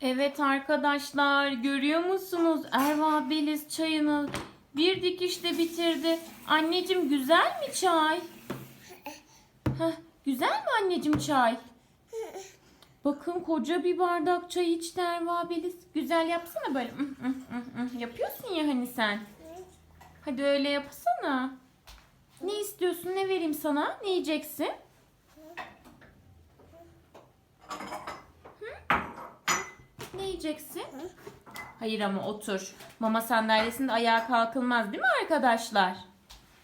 Evet arkadaşlar görüyor musunuz? Erva Beliz çayını bir dikişte bitirdi. Anneciğim güzel mi çay? Heh, güzel mi anneciğim çay? Bakın koca bir bardak çay içti Erva Beliz. Güzel yapsana böyle. Yapıyorsun ya hani sen. Hadi öyle yapsana. Ne istiyorsun? Ne vereyim sana? Ne yiyeceksin? Yiyeceksin? Hayır ama otur. Mama sandalyesinde ayağa kalkılmaz değil mi arkadaşlar?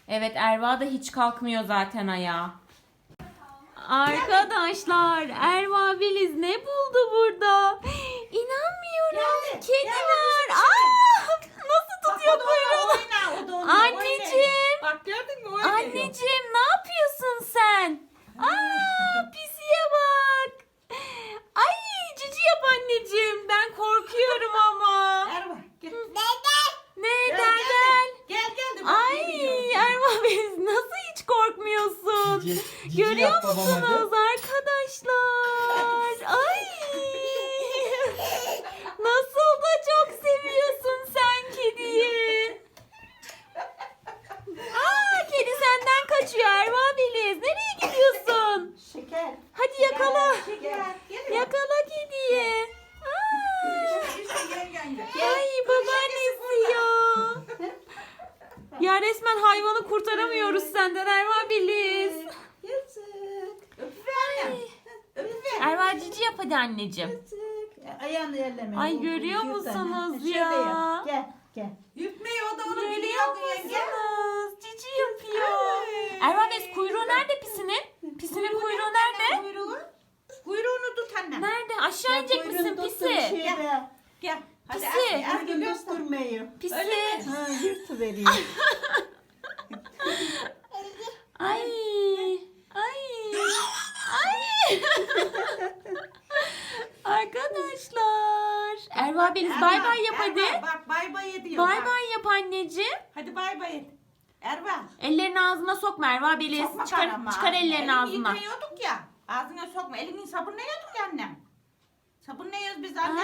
Evet Erva da hiç kalkmıyor zaten ayağa. Arkadaşlar Erva Beliz ne buldu burada? İnanmıyorum. Geldi, Kedi geldi, var. bizim Aa, nasıl tutuyor kuyruğunu? Anneciğim. Bak gördün mü. Anneciğim ne yapıyorsun sen? Aa pisiye bak. Ay cici yap anneciğim. Ben korkuyorum ama. Erva gel. Ne Gel, der gel. Gel gel de bak Ay ne biliyorum. Erman Bey nasıl hiç korkmuyorsun? Cici- cici Görüyor yap musunuz arkadaşlar? Ay. Nasıl da çok seviyorsun sen kediyi. Aa kedi senden kaçıyor Erva Beliz. Nereye gidiyorsun? Şeker. Hadi yakala. Şeker. Gel. Yakala kediyi. Aa. Gel. gel. Ay babaannesi ya. Ya resmen hayvanı kurtaramıyoruz senden Erva Beliz. Yazık. Öpüver annem. Öpüver. Erva cici yap hadi anneciğim. Yazık. Ayağını elleme. Ay, görüyor musunuz anne. Şöyle ya? yap. Gel gel. Yüpmeyi o da onu yenge. musunuz? Cici yapıyor. Erva Bey kuyruğu nerede pisinin? Pisinin kuyruğu nerede? Kuyruğu. Kuyruğunu tut annem. Nerede? Aşağı inecek misin pisi? Gel. Gel. Hadi Pisi. Ergi Bugün göster. durmuyor. Pisi. Öyle mi? Ha, yırtı veriyor. Ay. Ay. Ay. Arkadaşlar. Erva Beliz bay bay yap hadi. Erva, Bak bay bay ediyor. Bay bak. bay yap anneciğim. Hadi bay bay et. Erva. Ellerini ağzına sokma Erva Beliz. sokma Çıkar, karama. çıkar ellerini Elini ağzına. yıkayıyorduk ya. Ağzına sokma. Elini sabunlayıyorduk ya annem. Sabunlayıyoruz biz Ay. annem.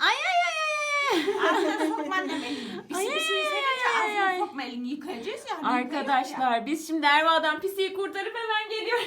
Ay ay ay ay ay. Ağzına sokma annem elini. Pisi ay, pisi ay, sevince ay, ay, ay. ağzına sokma elini yıkayacağız ya. yıkayıyoruz ya. Arkadaşlar biz şimdi Erva'dan pisiyi kurtarıp hemen geliyoruz.